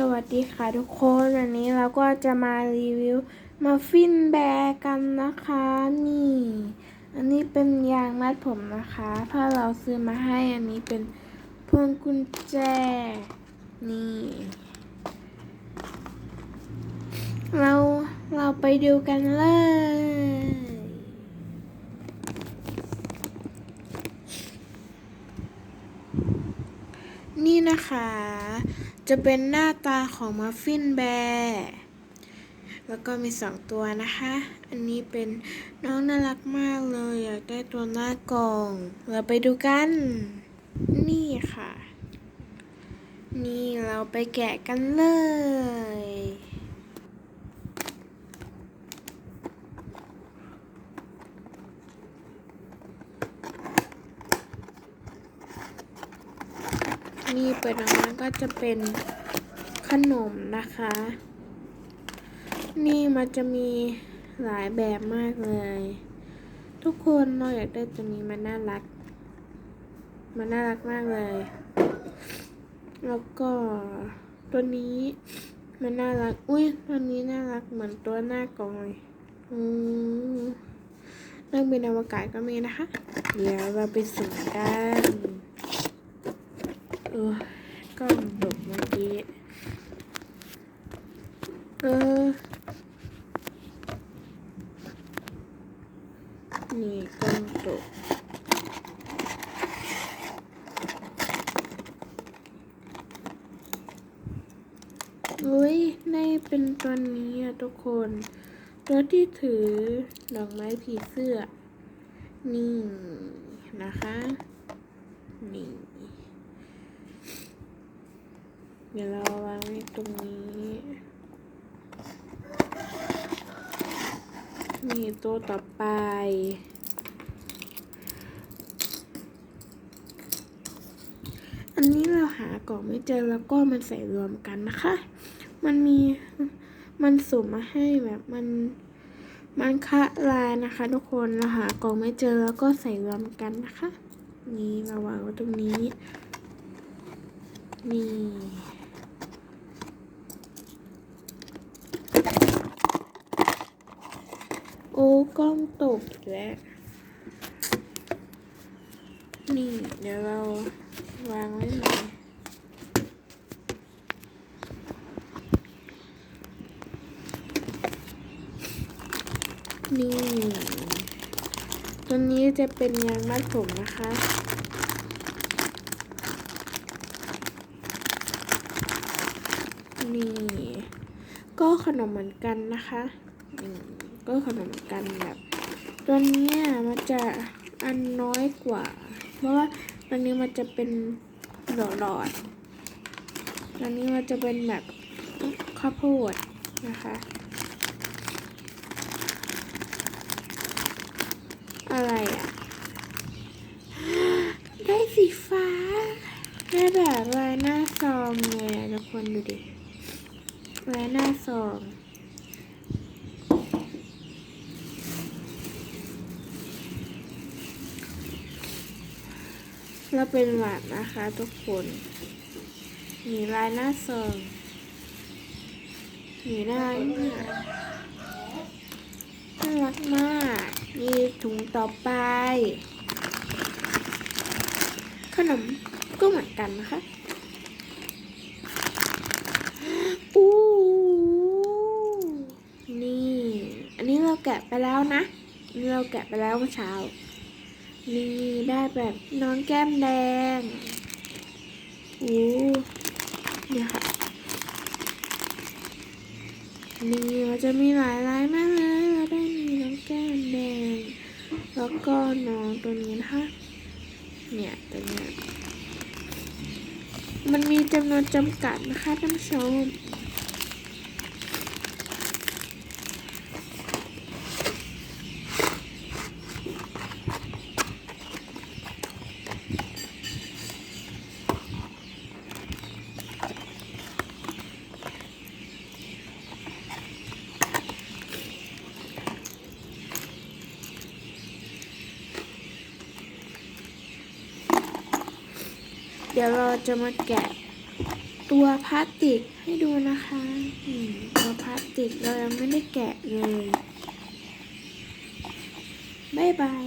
สวัสดีค่ะทุกคนวันนี้เราก็จะมารีวิวมาฟินแบร์กันนะคะนี่ อันนี้เป็นยางมัดผมนะคะถ้าเราซื้อมาให้อันนี้เป็นพวงกุญแจนี่เราเราไปดูกันเลย นี่นะคะ จะเป็นหน้าตาของมัฟฟินแบร์แล้วก็มีสองตัวนะคะ อันนี้เป็นน้องน่ารักมากเลย อยากได้ตัวหน้ากล่อง เราไปดูกัน นี่ค่ะ นี่เราไปแกะกันเลย นี่เปิดออกมาก็จะเป็นขนมนะคะ นี่มันจะมีหลายแบบมากเลย ทุกคนเราอยากได้ตัวนี้มันน่ารัก มันน่ารักมากเลย แล้วก็ตัวนี้มันน่ารัก อุ้ยตัวนี้น่ารักเหมือนตัวหน้ากองเลยอืมเรื่องบินอวกาศก็มีนะคะ เดี๋ยวเราไปสุ่มกัน ออก็ดกเมื่อกี้ เออ นี่ก้นตกอุ้ยในเป็นตัวนี้อะทุกคนตัวที่ถือดอกไม้ผีเสื้อ นี่นะคะ นี่ เดี๋ยวเราวางไว้ตรงนี้นี่ตัวต่อไป อันนี้เราหากล่องไม่เจอแล้วก็มันใส่รวมกันนะคะ มันมีมันสุ่มมาให้แบบมันมันคะลายนะคะ ทุกคนเราหากล่องไม่เจอแล้วก็ใส่รวมกันนะคะ นี่เราวางไว้ตรงนี้ นี่ โอ้กล้องต กอีกแล้วนี่เดี๋ยวเราวางไว้หน่อยนี่ตัวนี้จะเป็นยางมัดผมนะคะนี่ ก็ขนมเหมือนกันนะคะ ก็ขนมเหมือนกันแบบ ตัวนี้มันจะอันน้อยกว่า เพราะว่าตัวนี้มันจะเป็นหลอดหลอดตัวนี้มันจะเป็นแบบข้าวโพดนะคะอะไรอะ ได้สีฟ้า ได้แบบลายหน้าซองเลยทุกคนดูดิลายหน้าซอง แล้วเป็นหวานนะคะทุกคน มีลายหน้าซองมีได้เนี่ยน่ารักมาก มีถุงต่อไป ขนมก็เหมือนกันนะคะอู้นี่ อันนี้เราแกะไปแล้วนะนนี้เราแกะไปแล้วเมื่อเช้า นี่ได้แบบน้องแก้มแดงอู้เนี่ยค่ะนี่มันจะมีหลายลายมากเลยเราได้มีน้องแก้มแดง แล้วก็น้องตัวนี้นะคะ เนี่ยตัวเนี้ยมันมีจำนวนจำกัดนะคะท่านผู้ชม เดี๋ยวเราจะมาแกะตัวพลาสติกให้ดูนะคะอืมตัวพลาสติกเรายังไม่ได้แกะเลย บ๊ายบาย